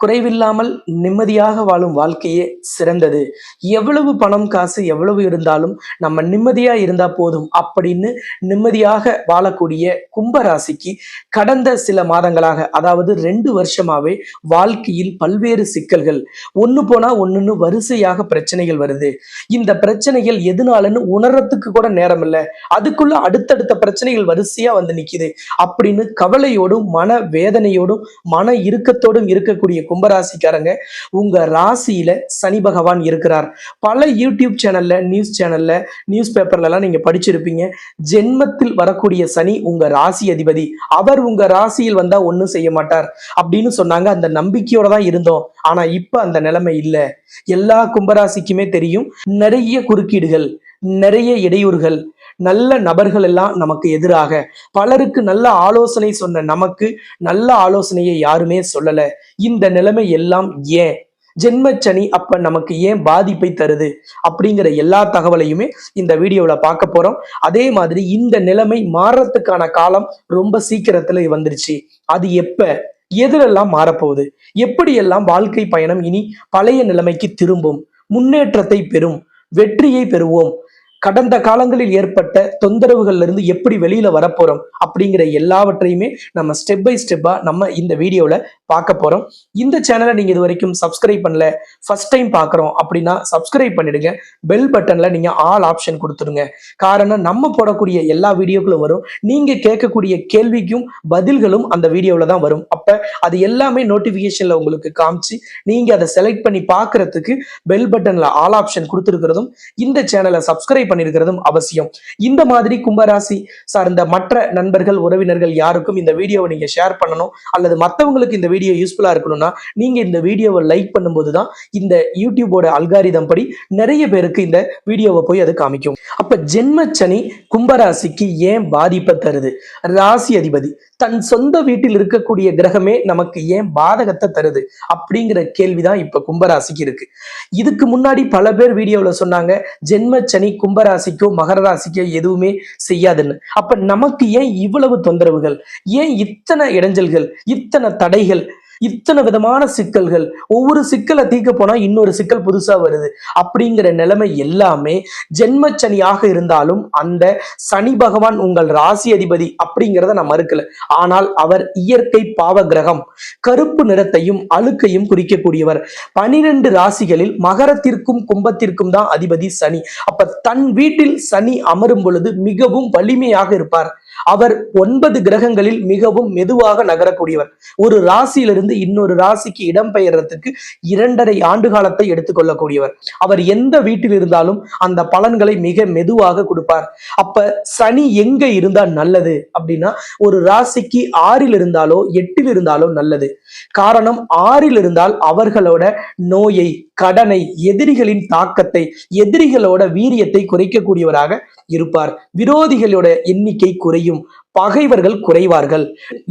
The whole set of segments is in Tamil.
குறைவில்லாமல் நிம்மதியாக வாழும் வாழ்க்கையே சிறந்தது. எவ்வளவு பணம் காசு எவ்வளவு இருந்தாலும் நம்ம நிம்மதியா இருந்தா போதும் அப்படின்னு நிம்மதியாக வாழக்கூடிய கும்பராசிக்கு கடந்த சில மாதங்களாக அதாவது ரெண்டு வருஷமாவே வாழ்க்கையில் பல்வேறு சிக்கல்கள். ஒன்று போனா ஒன்றுன்னு வரிசையாக பிரச்சனைகள் வருது. இந்த பிரச்சனைகள் எதனாலன்னு உணர்றதுக்கு கூட நேரம் இல்லை அதுக்குள்ள அடுத்தடுத்த பிரச்சனைகள் வரிசையா வந்து நிக்குது. அப்படின்னு கவலையோடும் மன வேதனையோடும் மன இறுக்கத்தோடும் இருக்கக்கூடிய கும்பராசிக்காரங்க உங்க ராசியில சனி பகவான் இருக்கிறார். பல யூடியூப் சேனல்ல நியூஸ் சேனல்ல நியூஸ் பேப்பர்ல எல்லாம் நீங்க படிச்சிருப்பீங்க. ஜென்மத்தில் வரக்கூடிய சனி உங்க ராசி அதிபதி. அவர் உங்க ராசியில் வந்தா ஒண்ணும் செய்ய மாட்டார் அப்படின்னு சொன்னாங்க. அந்த நம்பிக்கையோட தான் இருந்தோம். ஆனா இப்ப அந்த நிலைமை இல்ல. எல்லா கும்பராசிக்குமே தெரியும். நிறைய குறுக்கீடுகள் நிறைய இடையூறுகள் நல்ல நபர்கள் எல்லாம் நமக்கு எதிராக. பலருக்கு நல்ல ஆலோசனை சொன்ன நமக்கு நல்ல ஆலோசனையை யாருமே சொல்லல. இந்த நிலைமை எல்லாம் ஏன்? ஜென்மச்சனி அப்ப நமக்கு ஏன் பாதிப்பை தருது? அப்படிங்கிற எல்லா தகவலையுமே இந்த வீடியோவில் பார்க்க போறோம். அதே மாதிரி இந்த நிலைமை மாறத்துக்கான காலம் ரொம்ப சீக்கிரத்துல வந்துருச்சு. அது எப்ப? எதிலெல்லாம் மாறப்போகுது. எப்படியெல்லாம் வாழ்க்கை பயணம் இனி பழைய நிலைமைக்கு திரும்பும்? முன்னேற்றத்தை பெறும். வெற்றியை பெறுவோம். கடந்த காலங்களில் ஏற்பட்ட தொந்தரவுகள்ல இருந்து எப்படி வெளியில வரப்போறோம் அப்படிங்கிற எல்லாவற்றையுமே நம்ம ஸ்டெப் பை ஸ்டெப்பா நம்ம இந்த வீடியோல பார்க்க போறோம். இந்த சேனலை நீங்க இது வரைக்கும் சப்ஸ்கிரைப் பண்ணல ஃபர்ஸ்ட் டைம் பார்க்குறோம் அப்படின்னா சப்ஸ்கிரைப் பண்ணிடுங்க. பெல் பட்டன்ல நீங்க ஆல் ஆப்ஷன் கொடுத்துருங்க காரணம் நம்ம போடக்கூடிய எல்லா வீடியோக்களும் வரும். நீங்க கேட்கக்கூடிய கேள்விக்கும் பதில்களும் அந்த வீடியோவில் தான் வரும். அப்ப அது எல்லாமே நோட்டிபிகேஷன்ல உங்களுக்கு காமிச்சு நீங்க அதை செலக்ட் பண்ணி பார்க்கறதுக்கு பெல் பட்டன்ல ஆல் ஆப்ஷன் கொடுத்துருக்கிறதும் இந்த சேனலை சப்ஸ்கிரைப் பண்ணிருக்கிறதும் அவசியம். இந்த மாதிரி கும்பராசி சார்ந்த மற்ற நண்பர்கள் உறவினர்கள் யாருக்கும் இந்த வீடியோவை நீங்க ஷேர் பண்ணணும் அல்லது மற்றவங்களுக்கு இந்த வீடியோ வீடியோ யூஸ்ஃபுல்லா இருக்கணும்னா நீங்க இந்த வீடியோவை லைக் பண்ணும்போது தான் இந்த யூடியூபோட அல்காரிதம் படி நிறைய பேருக்கு இந்த வீடியோவை போய் அது காமிக்கும். அப்ப ஜென்மச்சனி கும்பராசிக்கு ஏன் பாதிப்பை தருது? ராசி அதிபதி தன் சொந்த வீட்டில் இருக்கக்கூடிய கிரகமே நமக்கு ஏன் பாதகத்தை தருது? அப்படிங்கிற கேள்விதான் இப்ப கும்பராசிக்கு இருக்கு. இதுக்கு முன்னாடி பல பேர் வீடியோவில் சொன்னாங்க ஜென்மச்சனி கும்பராசிக்கோ மகர ராசிக்கோ எதுவுமே செய்யாதுன்னு. அப்ப நமக்கு ஏன் இவ்வளவு தொந்தரவுகள்? ஏன் இத்தனை இடைஞ்சல்கள்? இத்தனை தடைகள்? இத்தனை விதமான சிக்கல்கள். ஒவ்வொரு சிக்கலை தீர்க்க போனா இன்னொரு சிக்கல் புதுசா வருது. அப்படிங்கிற நிலைமை எல்லாமே ஜென்மச்சனியாக இருந்தாலும் அந்த சனி பகவான் உங்கள் ராசி அதிபதி அப்படிங்கிறத நான் மறுக்கல. ஆனால் அவர் இயற்கை பாவ கிரகம் கருப்பு நிறத்தையும் அழுக்கையும் குறிக்கக்கூடியவர். பனிரெண்டு ராசிகளில் மகரத்திற்கும் கும்பத்திற்கும் தான் அதிபதி சனி. அப்ப தன் வீட்டில் சனி அமரும் பொழுது மிகவும் வலிமையாக இருப்பார். அவர் ஒன்பது கிரகங்களில் மிகவும் மெதுவாக நகரக்கூடியவர். ஒரு ராசியிலிருந்து இன்னொரு ராசிக்கு இடம்பெயர்றதுக்கு இரண்டரை ஆண்டு காலத்தை எடுத்துக்கொள்ளக்கூடியவர். அவர் எந்த வீட்டில் இருந்தாலும் அந்த பலன்களை மிக மெதுவாக கொடுப்பார். அப்ப சனி எங்க இருந்தா நல்லது? அப்படின்னா ஒரு ராசிக்கு ஆறில் இருந்தாலோ எட்டில் இருந்தாலோ நல்லது. காரணம் ஆறில் இருந்தால் அவர்களோட நோயை கடனை எதிரிகளின் தாக்கத்தை எதிரிகளோட வீரியத்தை குறைக்கக்கூடியவராக இருப்பார். விரோதிகளோட எண்ணிக்கை குறையும். குறையும் பகைவர்கள் குறைவார்கள்.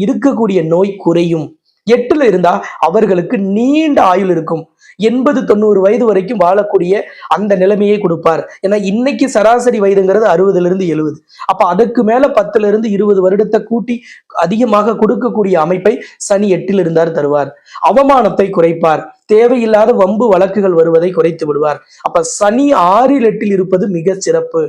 இருக்கக்கூடிய நோய் குறையும். எட்டுல இருந்தா அவர்களுக்கு நீண்ட ஆயுள் இருக்கும். எண்பது தொண்ணூறு வயது வரைக்கும் வாழக்கூடிய அந்த நிலைமையை கொடுப்பார். ஏன்னா இன்னைக்கு சராசரி வயதுங்கிறது அறுபதுல இருந்து எழுபது. அப்ப அதுக்கு மேல பத்துல இருந்து இருபது வருடத்தை கூட்டி அதிகமாக கொடுக்கக்கூடிய அமைப்பை சனி எட்டில் இருந்தார் தருவார். அவமானத்தை குறைப்பார். தேவையில்லாத வம்பு வழக்குகள் வருவதை குறைத்து விடுவார். அப்ப சனி ஆறில் எட்டில் இருப்பது மிக சிறப்பு.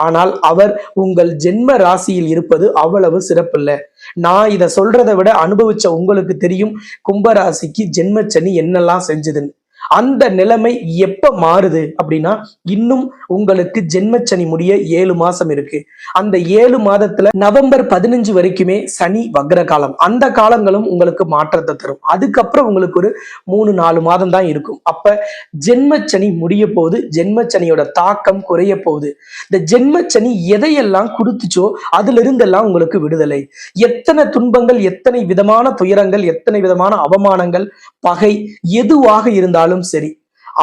ஆனால் அவர் உங்கள் ஜென்ம ராசியில் இருப்பது அவ்வளவு சிறப்பில்லை. நான் இதை சொல்றதை விட அனுபவிச்ச உங்களுக்கு தெரியும் கும்பராசிக்கு ஜென்மச்சனி என்னெல்லாம் செஞ்சதுன்னு. அந்த நிலைமை எப்ப மாறுது அப்படின்னா இன்னும் உங்களுக்கு ஜென்மச்சனி முடிய ஏழு மாசம் இருக்கு. அந்த ஏழு மாதத்துல நவம்பர் பதினஞ்சு வரைக்குமே சனி வக்ர காலம் அந்த காலங்களும் உங்களுக்கு மாற்றத்தை தரும். அதுக்கப்புறம் உங்களுக்கு ஒரு மூணு நாலு மாதம் தான் இருக்கும். அப்ப ஜென்மச்சனி முடிய போகுது ஜென்மச்சனியோட தாக்கம் குறைய போகுது. இந்த ஜென்மச்சனி எதையெல்லாம் கொடுத்துச்சோ அதுல இருந்தெல்லாம் உங்களுக்கு விடுதலை. எத்தனை துன்பங்கள் எத்தனை விதமான துயரங்கள் எத்தனை விதமான அவமானங்கள் பகை எதுவாக இருந்தாலும் இருந்தாலும் சரி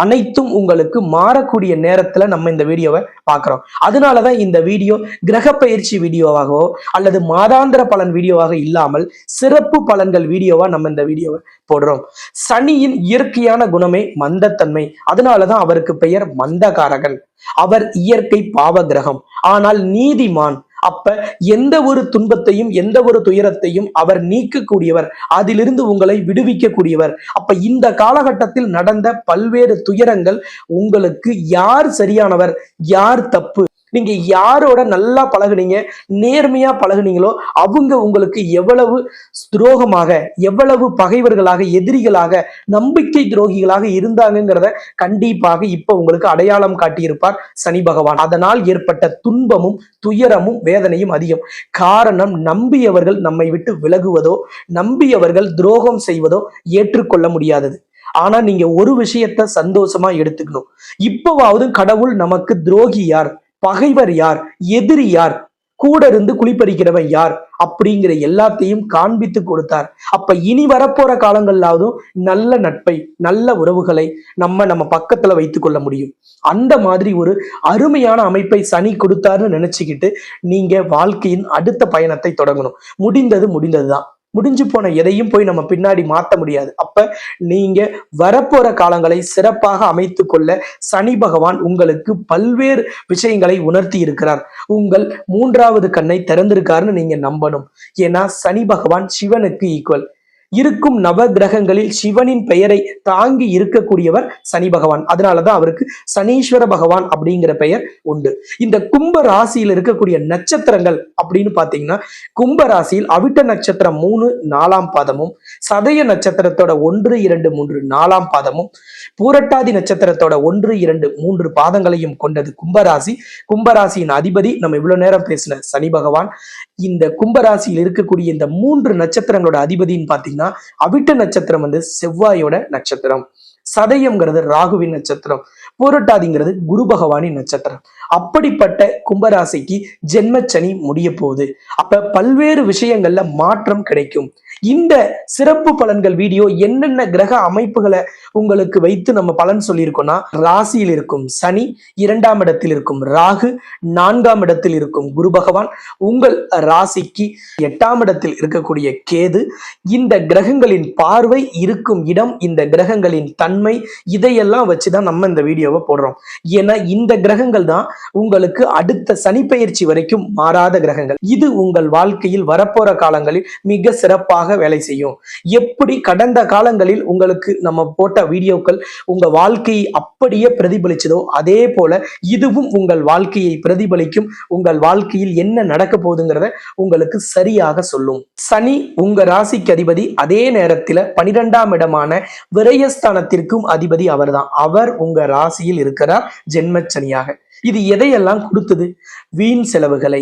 அனைத்தும் உங்களுக்கு மாறக்கூடிய நேரத்துல நம்ம இந்த வீடியோவை பார்க்குறோம். அதனாலதான் இந்த வீடியோ கிரக பயிற்சி வீடியோவாகவோ அல்லது மாதாந்திர பலன் வீடியோவாக இல்லாமல் சிறப்பு பலன்கள் வீடியோவா நம்ம இந்த வீடியோவை போடுறோம். சனியின் இயற்கையான குணமே மந்தத்தன்மை. அதனாலதான் அவருக்கு பெயர் மந்தகாரகன். அவர் இயற்கை பாவ கிரகம். ஆனால் நீதிமான். அப்ப எந்த ஒரு துன்பத்தையும் எந்த ஒரு துயரத்தையும் அவர் நீக்கக்கூடியவர் அதிலிருந்து உங்களை விடுவிக்கக்கூடியவர். அப்ப இந்த காலகட்டத்தில் நடந்த பல்வேறு துயரங்கள் உங்களுக்கு யார் சரியானவர் யார் தப்பு? நீங்க யாரோட நல்லா பழகுனீங்க நேர்மையா பழகுனீங்களோ அவங்க உங்களுக்கு எவ்வளவு துரோகமாக எவ்வளவு பகைவர்களாக எதிரிகளாக நம்பிக்கை துரோகிகளாக இருந்தாங்கங்கிறத கண்டிப்பாக இப்ப உங்களுக்கு அடையாளம் காட்டியிருப்பார் சனி பகவான். அதனால் ஏற்பட்ட துன்பமும் துயரமும் வேதனையும் அதிகம். காரணம் நம்பியவர்கள் நம்மை விட்டு விலகுவதோ நம்பியவர்கள் துரோகம் செய்வதோ ஏற்றுக்கொள்ள முடியாதது. ஆனா நீங்க ஒரு விஷயத்த சந்தோஷமா எடுத்துக்கணும். இப்பவாவது கடவுள் நமக்கு துரோகி யார்? பகைவர் யார்? எதிரி யார்? கூட இருந்து குளிப்பறிக்கிறவன் யார்? அப்படிங்கிற எல்லாத்தையும் காண்பித்து கொடுத்தார். அப்ப இனி வரப்போற காலங்களாவதும் நல்ல நட்பை நல்ல உறவுகளை நம்ம நம்ம பக்கத்துல வைத்துக் கொள்ள முடியும். அந்த மாதிரி ஒரு அருமையான அமைப்பை சனி கொடுத்தாருன்னு நினைச்சுக்கிட்டு நீங்க வாழ்க்கையின் அடுத்த பயணத்தை தொடங்கணும். முடிந்தது முடிந்ததுதான். முடிஞ்சு போன எதையும் போய் நம்ம பின்னாடி மாத்த முடியாது. அப்ப நீங்க வரப்போற காலங்களை சிறப்பாக அமைத்து கொள்ள சனி பகவான் உங்களுக்கு பல்வேறு விஷயங்களை உணர்த்தி இருக்கிறார். உங்கள் மூன்றாவது கண்ணை திறந்திருக்காருன்னு நீங்க நம்பணும். ஏன்னா சனி பகவான் சிவனுக்கு ஈக்குவல் இருக்கும் நவ கிரகங்களில் சிவனின் பெயரை தாங்கி இருக்கக்கூடியவர் சனி பகவான். அதனாலதான் அவருக்கு சனீஸ்வர பகவான் அப்படிங்கிற பெயர் உண்டு. இந்த கும்ப ராசியில் இருக்கக்கூடிய நட்சத்திரங்கள் அப்படின்னு பாத்தீங்கன்னா கும்ப ராசியில் அவிட்ட நட்சத்திரம் மூணு நாலாம் பாதமும் சதய நட்சத்திரத்தோட ஒன்று இரண்டு மூன்று நாலாம் பாதமும் பூரட்டாதி நட்சத்திரத்தோட ஒன்று இரண்டு மூன்று பாதங்களையும் கொண்டது கும்பராசி கும்பராசியின் அதிபதி நம்ம இவ்வளவு நேரம் பேசின சனி பகவான். இந்த கும்பராசியில் இருக்கக்கூடிய இந்த மூன்று நட்சத்திரங்களோட அதிபதின்னு பாத்தீங்கன்னா அவிட்ட நட்சத்திரம் வந்து செவ்வாயோட நட்சத்திரம். சதயம்ங்கிறது ராகுவின் நட்சத்திரம் பூரட்டாதிங்கிறது குரு பகவானின் நட்சத்திரம். அப்படிப்பட்ட கும்பராசிக்கு ஜென்மச்சனி முடிய போகுது. அப்ப பல்வேறு விஷயங்கள்ல மாற்றம் கிடைக்கும். இந்த சிறப்பு பலன்கள் வீடியோ என்னென்ன கிரக அமைப்புகளை உங்களுக்கு வைத்து நம்ம பலன் சொல்லியிருக்கோம்னா ராசியில் இருக்கும் சனி இரண்டாம் இடத்தில் இருக்கும் ராகு நான்காம் இடத்தில் இருக்கும் குரு பகவான் உங்கள் ராசிக்கு எட்டாம் இடத்தில் இருக்கக்கூடிய கேது. இந்த கிரகங்களின் பார்வை இருக்கும் இடம் இந்த கிரகங்களின் தன் தன்மை இதையெல்லாம் வச்சு தான் நம்ம இந்த வீடியோவை போடுறோம். ஏன்னா இந்த கிரகங்கள் தான் உங்களுக்கு அடுத்த சனி பெயர்ச்சி வரைக்கும் மாறாத கிரகங்கள். இது உங்கள் வாழ்க்கையில் வரப்போற காலங்களில் மிக சிறப்பாக வேலை செய்யும். எப்படி கடந்த காலங்களில் உங்களுக்கு நம்ம போட்ட வீடியோக்கள் உங்க வாழ்க்கையை அப்படியே பிரதிபலிச்சதோ அதே போல இதுவும் உங்கள் வாழ்க்கையை பிரதிபலிக்கும் உங்கள் வாழ்க்கையில் என்ன நடக்க போகுதுங்கிறத உங்களுக்கு சரியாக சொல்லும். சனி உங்க ராசிக்கு அதிபதி அதே நேரத்தில் பனிரெண்டாம் இடமான விரயஸ்தானத்தில் விரயஸ்தானத்திற்கும் அதிபதி அவர்தான். அவர் உங்க ராசியில் இருக்கிறார் ஜென்மச்சனியாக. இது எதையெல்லாம் கொடுத்தது? வீண் செலவுகளை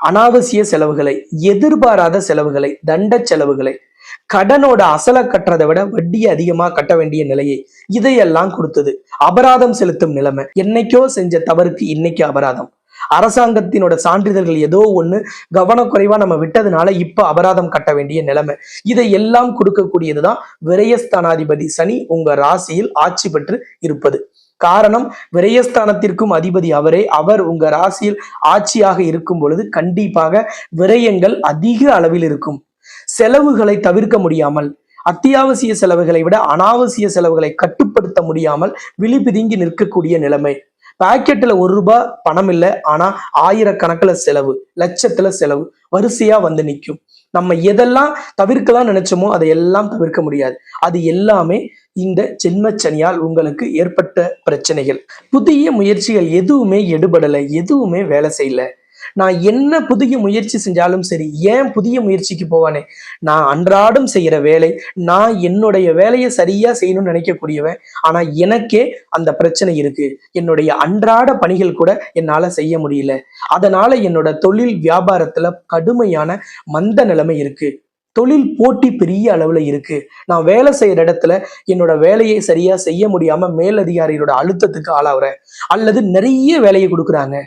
அனாவசிய செலவுகளை எதிர்பாராத செலவுகளை தண்ட செலவுகளை கடனோட அசலை கட்டுறதை விட வட்டியை அதிகமா கட்ட வேண்டிய நிலையை இதையெல்லாம் கொடுத்தது. அபராதம் செலுத்தும் நிலைமை. என்னைக்கோ செஞ்ச தவறுக்கு இன்னைக்கு அபராதம். அரசாங்கத்தினோட சான்றிதழ்கள் ஏதோ ஒண்ணு கவனக்குறைவா நம்ம விட்டதுனால இப்ப அபராதம் கட்ட வேண்டிய நிலைமை. இதை எல்லாம் கொடுக்கக்கூடியதுதான் விரயஸ்தானாதிபதி சனி உங்க ராசியில் ஆட்சி பெற்று இருப்பது. காரணம் விரயஸ்தானத்திற்கும் அதிபதி அவரே. அவர் உங்க ராசியில் ஆட்சியாக இருக்கும் பொழுது கண்டிப்பாக விரயங்கள் அதிக அளவில் இருக்கும். செலவுகளை தவிர்க்க முடியாமல் அத்தியாவசிய செலவுகளை விட அனாவசிய செலவுகளை கட்டுப்படுத்த முடியாமல் விழிபிதுங்கி நிற்கக்கூடிய நிலைமை. பாக்கெட்டில் ஒரு ரூபாய் பணம் இல்லை ஆனால் ஆயிரக்கணக்கில் செலவு லட்சத்தில் செலவு வரிசையாக வந்து நிற்கும் நம்ம எதெல்லாம் தவிர்க்கலாம் நினைச்சோமோ அதை எல்லாம் தவிர்க்க முடியாது. அது எல்லாமே இந்த ஜென்மச்சனியால் உங்களுக்கு ஏற்பட்ட பிரச்சனைகள். புதிய முயற்சிகள் எதுவுமே எடுபடலை எதுவுமே வேலை செய்யல. நான் என்ன புதிய முயற்சி செஞ்சாலும் சரி ஏன் புதிய முயற்சிக்கு போவானே? நான் அன்றாடம் செய்கிற வேலை நான் என்னுடைய வேலையை சரியாக செய்யணும்னு நினைக்கக்கூடியவன் ஆனால் எனக்கே அந்த பிரச்சனை இருக்கு. என்னுடைய அன்றாட பணிகள் கூட என்னால் செய்ய முடியல. அதனால என்னோட தொழில் வியாபாரத்தில் கடுமையான மந்த நிலைமை இருக்கு. தொழில் போட்டி பெரிய அளவில் இருக்கு. நான் வேலை செய்யற இடத்துல என்னோட வேலையை சரியா செய்ய முடியாம மேலதிகாரிகளோட அழுத்தத்துக்கு ஆளாகிறேன் அல்லது நிறைய வேலையை கொடுக்குறாங்க.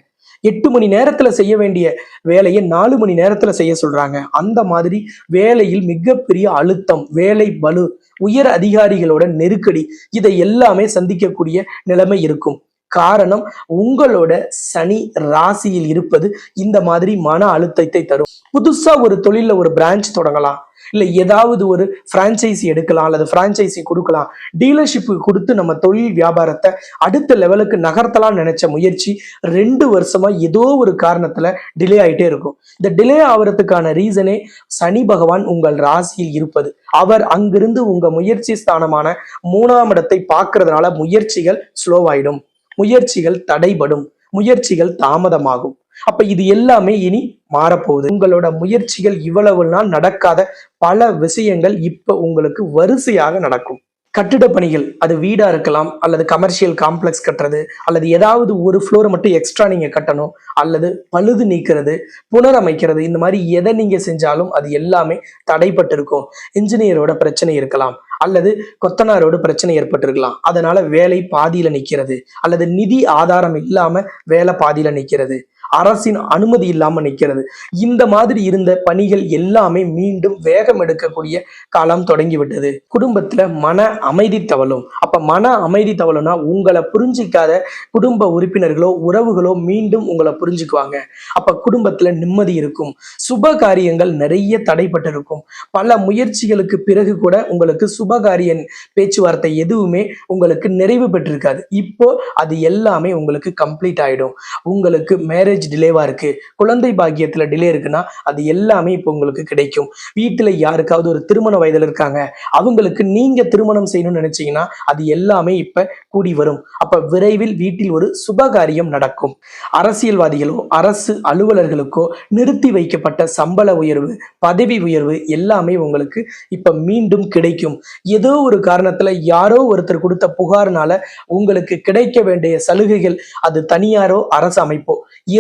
எட்டு மணி நேரத்துல செய்ய வேண்டிய வேலையை நாலு மணி நேரத்துல செய்ய சொல்றாங்க. அந்த மாதிரி வேலையில் மிகப்பெரிய அழுத்தம் வேலை பலு உயர் அதிகாரிகளோட நெருக்கடி இதை எல்லாமே சந்திக்கக்கூடிய நிலைமை இருக்கும். காரணம் உங்களோட சனி ராசியில் இருப்பது இந்த மாதிரி மன அழுத்தத்தை தரும். புதுசா ஒரு தொழில ஒரு பிரான்ச் தொடங்கலாம். இல்ல ஏதாவது ஒரு பிரான்ச்சைசி எடுக்கலாம் அல்லது பிரான்ச்சைசி கொடுக்கலாம். டீலர்ஷிப்பு கொடுத்து நம்ம தொழில் வியாபாரத்தை அடுத்த லெவலுக்கு நகர்த்தலாம் நினைச்ச முயற்சி ரெண்டு வருஷமா ஏதோ ஒரு காரணத்துல டிலே ஆயிட்டே இருக்கும். இந்த டிலே ஆகிறதுக்கான ரீசனே சனி பகவான் உங்கள் ராசியில் இருப்பது. அவர் அங்கிருந்து உங்க முயற்சி ஸ்தானமான மூணாம் இடத்தை பார்க்கறதுனால முயற்சிகள் ஸ்லோவாயிடும் முயற்சிகள் தடைபடும் முயற்சிகள் தாமதமாகும். அப்ப இது எல்லாமே இனி மாறப்போகுது. உங்களோட முயற்சிகள் இவ்வளவு நாள் நடக்காத பல விஷயங்கள் இப்ப உங்களுக்கு வரிசையாக நடக்கும். கட்டிட பணிகள் அது வீடா இருக்கலாம் அல்லது கமர்ஷியல் காம்ப்ளெக்ஸ் கட்டுறது அல்லது ஏதாவது ஒரு ஃப்ளோரை மட்டும் எக்ஸ்ட்ரா நீங்க கட்டணும் அல்லது பழுது நீக்கிறது புனரமைக்கிறது இந்த மாதிரி எதை நீங்க செஞ்சாலும் அது எல்லாமே தடைப்பட்டு இருக்கும் இன்ஜினியரோட பிரச்சனை இருக்கலாம். அல்லது கொத்தனாரோட பிரச்சனை ஏற்பட்டிருக்கலாம். அதனால வேலை பாதியில நிக்கிறது. அல்லது நிதி ஆதாரம் இல்லாம வேலை பாதியில நிக்கிறது. அரசின் அனுமதி இல்லாம நிக்கிறது. இந்த மாதிரி இருந்த பணிகள் எல்லாமே மீண்டும் வேகம் எடுக்கக்கூடிய காலம் தொடங்கிவிட்டது. குடும்பத்துல மன அமைதி தவழும். அப்ப மன அமைதி தவழும்னா உங்களை புரிஞ்சிக்காத குடும்ப உறுப்பினர்களோ உறவுகளோ மீண்டும் உங்களை புரிஞ்சுக்குவாங்க. அப்ப குடும்பத்துல நிம்மதி இருக்கும். சுப காரியங்கள் நிறைய தடைப்பட்டு இருக்கும் பல முயற்சிகளுக்கு பிறகு கூட உங்களுக்கு சுபகாரியன் பேச்சுவார்த்தை எதுவுமே உங்களுக்கு நிறைவு பெற்றிருக்காது. இப்போ அது எல்லாமே உங்களுக்கு கம்ப்ளீட் ஆயிடும். உங்களுக்கு மேரேஜ் மேரேஜ் டிலேவா இருக்கு. குழந்தை பாக்கியத்துல டிலே இருக்குன்னா அது எல்லாமே இப்போ உங்களுக்கு கிடைக்கும். வீட்டுல யாருக்காவது ஒரு திருமண வயதில் இருக்காங்க அவங்களுக்கு நீங்க திருமணம் செய்யணும்னு நினைச்சீங்கன்னா அது எல்லாமே இப்ப கூடி வரும். அப்ப விரைவில் வீட்டில் ஒரு சுபகாரியம் நடக்கும். அரசியல்வாதிகளோ அரசு அலுவலர்களுக்கோ நிறுத்தி வைக்கப்பட்ட சம்பள உயர்வு பதவி உயர்வு எல்லாமே உங்களுக்கு இப்ப மீண்டும் கிடைக்கும். ஏதோ ஒரு காரணத்துல யாரோ ஒருத்தர் கொடுத்த புகார்னால உங்களுக்கு கிடைக்க வேண்டிய சலுகைகள் அது தனியாரோ அரசு அமைப்போ.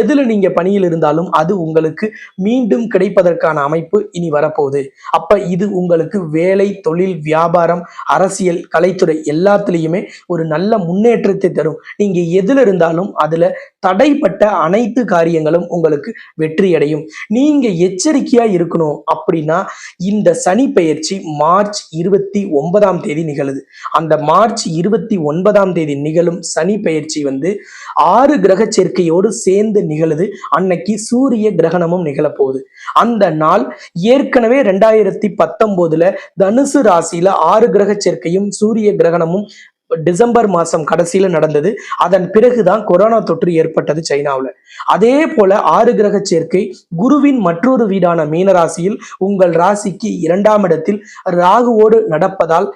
எதுல நீங்க பணியில் இருந்தாலும் அது உங்களுக்கு மீண்டும் கிடைப்பதற்கான அமைப்பு இனி வரப்போகுது. அப்ப இது உங்களுக்கு வேலை தொழில் வியாபாரம் அரசியல் கலைத்துறை எல்லாத்துலேயுமே ஒரு நல்ல முன்னேற்றத்தை தரும். நீங்க எதுல இருந்தாலும் அதுல தடைப்பட்ட அனைத்து காரியங்களும் உங்களுக்கு வெற்றி அடையும் நீங்க எச்சரிக்கையா இருக்கணும் அப்படின்னா இந்த சனி பெயர்ச்சி மார்ச் இருபத்தி ஒன்பதாம் தேதி நிகழுது. அந்த மார்ச் இருபத்தி ஒன்பதாம் தேதி நிகழும் சனி பெயர்ச்சி வந்து ஆறு கிரக சேர்க்கையோடு சேர்ந்து நிகழுது. அன்னைக்கு சூரிய கிரகணமும் நிகழப்போகுது. அந்த நாள் ஏற்கனவே ரெண்டாயிரத்தி பத்தொன்பதுல தனுசு ராசியில ஆறு கிரக சேர்க்கையும் சூரிய கிரகணமும் டிசம்பர் மாசம் கடைசியில நடந்தது. அதன் பிறகுதான் கொரோனா தொற்று ஏற்பட்டது சைனாவில். அதே போல ஆறு கிரக சேர்க்கை குருவின் மற்றொரு வீடான மீனராசியில் உங்கள் ராசிக்கு இரண்டாம் இடத்தில் ராகுவோடு நடப்பதால்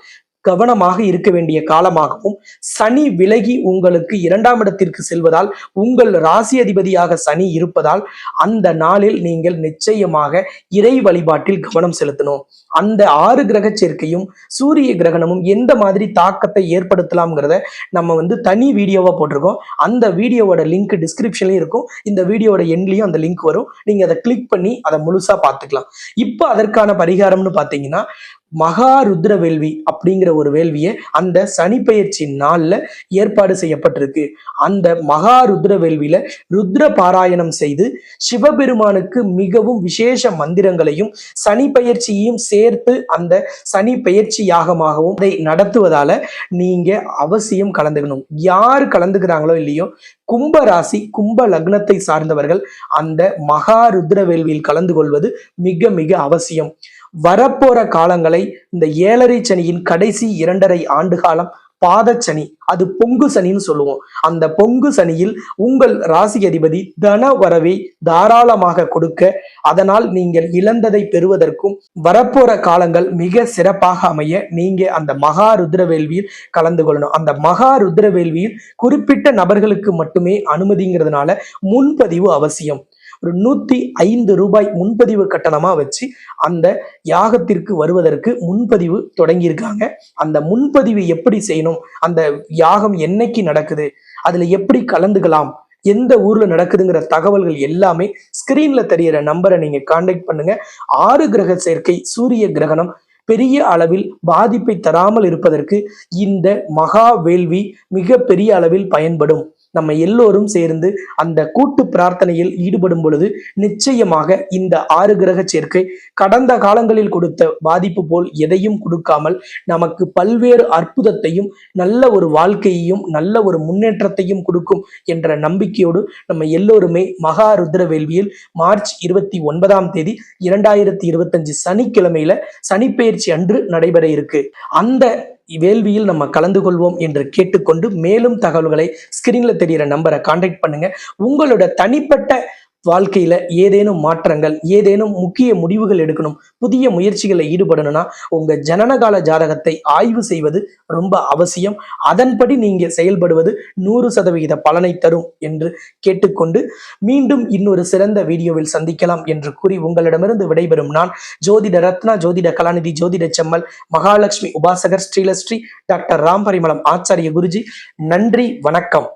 கவனமாக இருக்க வேண்டிய காலமாகவும் சனி விலகி உங்களுக்கு இரண்டாம் இடத்திற்கு செல்வதால் உங்கள் ராசி அதிபதியாக சனி இருப்பதால் அந்த நாளில் நீங்கள் நிச்சயமாக இறை வழிபாட்டில் கவனம் செலுத்தணும். அந்த ஆறு கிரக சேர்க்கையும் சூரிய கிரகணமும் எந்த மாதிரி தாக்கத்தை ஏற்படுத்தலாம்ங்கிறத நம்ம வந்து தனி வீடியோவா போட்டிருக்கோம். அந்த வீடியோவோட லிங்க் டிஸ்கிரிப்ஷன்லயும் இருக்கும். இந்த வீடியோவோட எண்ட்லயும் அந்த லிங்க் வரும். நீங்க அதை கிளிக் பண்ணி அதை முழுசா பார்த்துக்கலாம். இப்போ அதற்கான பரிகாரம்னு பார்த்தீங்கன்னா மகாருத்ர வேள்வி அப்படிங்கிற ஒரு வேள்வியை அந்த சனிப்பெயர்ச்சி நாளில் நாள்ல ஏற்பாடு செய்யப்பட்டிருக்கு. அந்த மகா ருத்ர வேள்வியில ருத்ர பாராயணம் செய்து சிவபெருமானுக்கு மிகவும் விசேஷ மந்திரங்களையும் சனி பயிற்சியையும் சேர்த்து அந்த சனி பெயர்ச்சி யாகமாகவும் அதை நடத்துவதால நீங்க அவசியம் கலந்துக்கணும். யார் கலந்துக்கிறாங்களோ இல்லையோ கும்ப ராசி கும்ப லக்னத்தை சார்ந்தவர்கள் அந்த மகா ருத்ர வேள்வியில் கலந்து கொள்வது மிக மிக அவசியம். வரப்போற காலங்களை இந்த ஏழரை சனியின் கடைசி இரண்டரை ஆண்டு காலம் பாதச்சனி அது பொங்கு சனின்னு சொல்லுவோம். அந்த பொங்கு சனியில் உங்கள் ராசி அதிபதி தன வரவை தாராளமாக கொடுக்க அதனால் நீங்கள் இழந்ததை பெறுவதற்கும் வரப்போற காலங்கள் மிக சிறப்பாக அமைய நீங்க அந்த மகா ருத்ர வேள்வியில் கலந்து கொள்ளணும். அந்த மகா ருத்ர வேள்வியில் குறிப்பிட்ட நபர்களுக்கு மட்டுமே அனுமதிங்கிறதுனால முன்பதிவு அவசியம். ஒரு நூத்தி ஐந்து ரூபாய் முன்பதிவு கட்டணமா வச்சு அந்த யாகத்திற்கு வருவதற்கு முன்பதிவு தொடங்கியிருக்காங்க. அந்த முன்பதிவு எப்படி செய்யணும்? அந்த யாகம் என்னைக்கு நடக்குது? அதுல எப்படி கலந்துக்கலாம்? எந்த ஊர்ல நடக்குதுங்கிற தகவல்கள் எல்லாமே ஸ்கிரீன்ல தெரியற நம்பரை நீங்க கான்டாக்ட் பண்ணுங்க. ஆறு கிரக சேர்க்கை சூரிய கிரகணம் பெரிய அளவில் பாதிப்பை தராமல் இருப்பதற்கு இந்த மகா வேள்வி மிக பெரிய அளவில் பயன்படும். நம்ம எல்லோரும் சேர்ந்து அந்த கூட்டு பிரார்த்தனையில் ஈடுபடும் பொழுது நிச்சயமாக இந்த ஆறு கிரக சேர்க்கை கடந்த காலங்களில் கொடுத்த பாதிப்பு போல் எதையும் கொடுக்காமல் நமக்கு பல்வேறு அற்புதத்தையும் நல்ல ஒரு வாழ்க்கையையும் நல்ல ஒரு முன்னேற்றத்தையும் கொடுக்கும் என்ற நம்பிக்கையோடு நம்ம எல்லோருமே மகா ருத்ர வேள்வியில் மார்ச் இருபத்தி ஒன்பதாம் தேதி இரண்டாயிரத்தி இருபத்தஞ்சு சனிக்கிழமையில சனிப்பெயர்ச்சி அன்று நடைபெற இருக்கு. அந்த வேள்வியில் நம்ம கலந்து கொள்வோம் என்று கேட்டுக்கொண்டு மேலும் தகவல்களை ஸ்கிரீன்ல தெரியிற நம்பரை காண்டாக்ட் பண்ணுங்க. உங்களோட தனிப்பட்ட வாழ்க்கையில ஏதேனும் மாற்றங்கள் ஏதேனும் முக்கிய முடிவுகள் எடுக்கணும் புதிய முயற்சிகளை ஈடுபடணும்னா உங்க ஜனனகால ஜாதகத்தை ஆய்வு செய்வது ரொம்ப அவசியம். அதன்படி நீங்க செயல்படுவது நூறு சதவிகித பலனை தரும் என்று கேட்டுக்கொண்டு மீண்டும் இன்னொரு சிறந்த வீடியோவில் சந்திக்கலாம் என்று கூறி உங்களிடமிருந்து விடைபெறும் நான் ஜோதிட ரத்னா ஜோதிட கலாநிதி ஜோதிட செம்மல் மகாலட்சுமி உபாசகர் ஸ்ரீலஸ்ரீ டாக்டர் ராம்பரிமலம் ஆச்சாரிய குருஜி. நன்றி வணக்கம்.